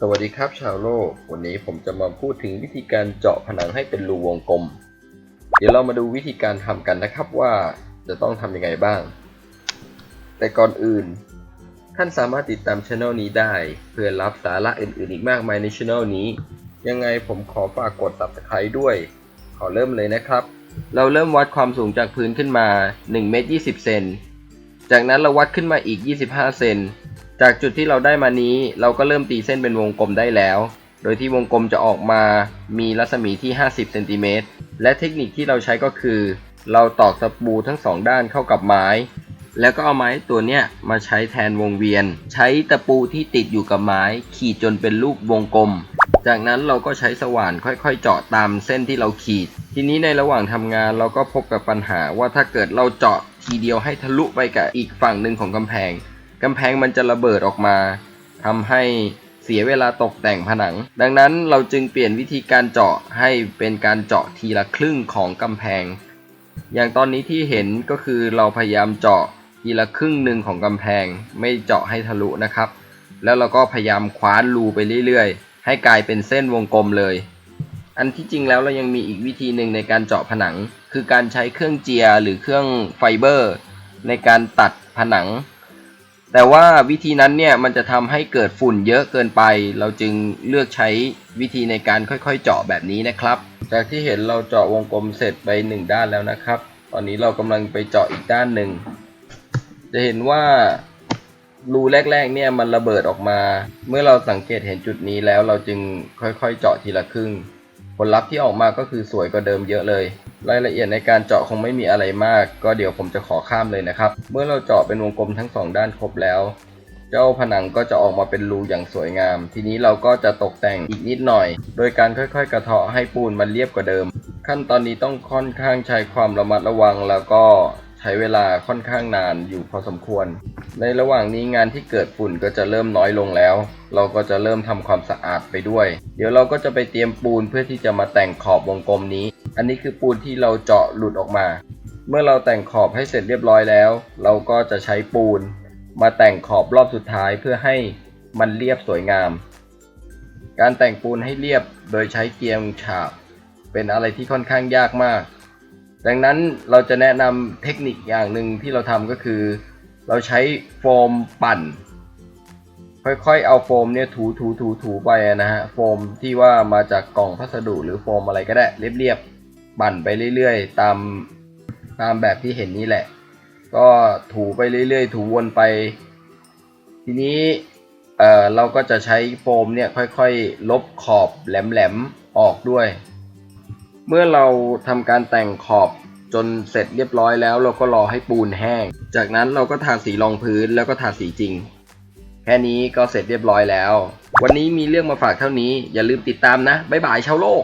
สวัสดีครับชาวโลก วันนี้ผมจะมาพูดถึงวิธีการเจาะผนังให้เป็นรูวงกลม เดี๋ยวเรามาดูวิธีการทำกันนะครับว่าจะต้องทำยังไงบ้าง แต่ก่อนอื่น ท่านสามารถติดตามช anel นี้ได้ เพื่อรับสาระอื่นๆอีกมากมายในช anel นี้ ยังไงผมขอฝากกด subscribe ด้วย ขอเริ่มเลยนะครับ เราเริ่มวัดความสูงจากพื้นขึ้นมา1เมตร20เซนจากนั้นเราวัดขึ้นมาอีก 25 เซน จากจุดที่เราได้มานี้ เราก็เริ่มตีเส้นเป็นวงกลมได้แล้ว โดยที่วงกลมจะออกมามีรัศมีที่ 50เซนติเมตรและเทคนิคที่เราใช้ก็คือ เราตอกตะปูทั้งสองด้านเข้ากับไม้ แล้วก็เอาไม้ตัวเนี้ยมาใช้แทนวงเวียน ใช้ตะปูที่ติดอยู่กับไม้ ขีดจนเป็นรูปวงกลม จากนั้นเราก็ใช้สว่านค่อยๆ เจาะตามเส้นที่เราขีด ทีนี้ในระหว่างทำงานเราก็พบกับปัญหาว่าถ้าเกิดเราเจาะทีเดียวให้ทะลุไปกับอีกฝั่งหนึ่งของกำแพง กำแพงมันจะระเบิดออกมาทำให้เสียเวลาตกแต่งผนัง ดังนั้นเราจึงเปลี่ยนวิธีการเจาะให้เป็นการเจาะทีละครึ่งของกำแพง อย่างตอนนี้ที่เห็นก็คือเราพยายามเจาะทีละครึ่งหนึ่งของกำแพง ไม่เจาะให้ทะลุนะครับ แล้วเราก็พยายามคว้านรูไปเรื่อยๆ ให้กลายเป็นเส้นวงกลมเลย อันที่จริงแล้วเรายังมีอีกวิธีหนึ่งในการเจาะผนัง คือการใช้เครื่องเจียหรือเครื่องไฟเบอร์ ในการตัดผนัง แต่ว่าวิธีนั้นเนี่ยมันจะทำให้เกิดฝุ่นเยอะเกินไป เราจึงเลือกใช้วิธีในการค่อยๆเจาะแบบนี้นะครับ จากที่เห็นเราเจาะวงกลมเสร็จไปหนึ่งด้านแล้วนะครับ ตอนนี้เรากำลังไปเจาะอีกด้านหนึ่ง จะเห็นว่ารูแรกๆเนี่ยมันระเบิดออกมา เมื่อเราสังเกตเห็นจุดนี้แล้วเราจึงค่อยๆเจาะทีละครึ่ง ผลลัพธ์ที่ออกมาก็คือสวยกว่าเดิมเยอะเลย รายละเอียดในการเจาะคงไม่มีอะไรมาก ก็เดี๋ยวผมจะขอข้ามเลยนะครับ เมื่อเราเจาะเป็นวงกลมทั้งสองด้านครบแล้ว เจ้าผนังก็จะออกมาเป็นรูอย่างสวยงาม ทีนี้เราก็จะตกแต่งอีกนิดหน่อย โดยการค่อยๆ กระเทาะให้ปูนมันเรียบกว่าเดิม ขั้นตอนนี้ต้องค่อนข้างใช้ความระมัดระวังแล้วก็ ใช้เวลาค่อนข้างนานอยู่พอสมควร ในระหว่างนี้งานที่เกิดฝุ่นก็จะเริ่มน้อยลงแล้ว เราก็จะเริ่มทำความสะอาดไปด้วย เดี๋ยวเราก็จะไปเตรียมปูนเพื่อที่จะมาแต่งขอบวงกลมนี้ อันนี้คือปูนที่เราเจาะหลุดออกมา เมื่อเราแต่งขอบให้เสร็จเรียบร้อยแล้ว เราก็จะใช้ปูน มาแต่งขอบรอบสุดท้ายเพื่อให้มันเรียบสวยงาม การแต่งปูนให้เรียบโดยใช้เกียงฉาบ เป็นอะไรที่ค่อนข้างยากมาก ดังนั้นเราจะแนะนำเทคนิคอย่างหนึ่งที่เราทำก็คือ เราใช้โฟมปั่น ค่อยๆเอาโฟมเนี่ยถูถูถูถูไปนะฮะโฟมที่ว่ามาจากกล่องพัสดุหรือโฟมอะไรก็ได้เรียบๆปั่นไปเรื่อยๆ ตามตามแบบที่เห็นนี่แหละ ก็ถูไปเรื่อยๆ ถูวนไป ทีนี้เออเราก็จะใช้โฟมเนี่ยค่อยๆ ลบขอบแหลมๆออกด้วย เมื่อเราทำการแต่งขอบจนเสร็จเรียบร้อยแล้ว เราก็รอให้ปูนแห้ง จากนั้นเราก็ทาสีรองพื้นแล้วก็ทาสีจริง แค่นี้ก็เสร็จเรียบร้อยแล้ว วันนี้มีเรื่องมาฝากเท่านี้ อย่าลืมติดตามนะ บ๊ายบายชาวโลก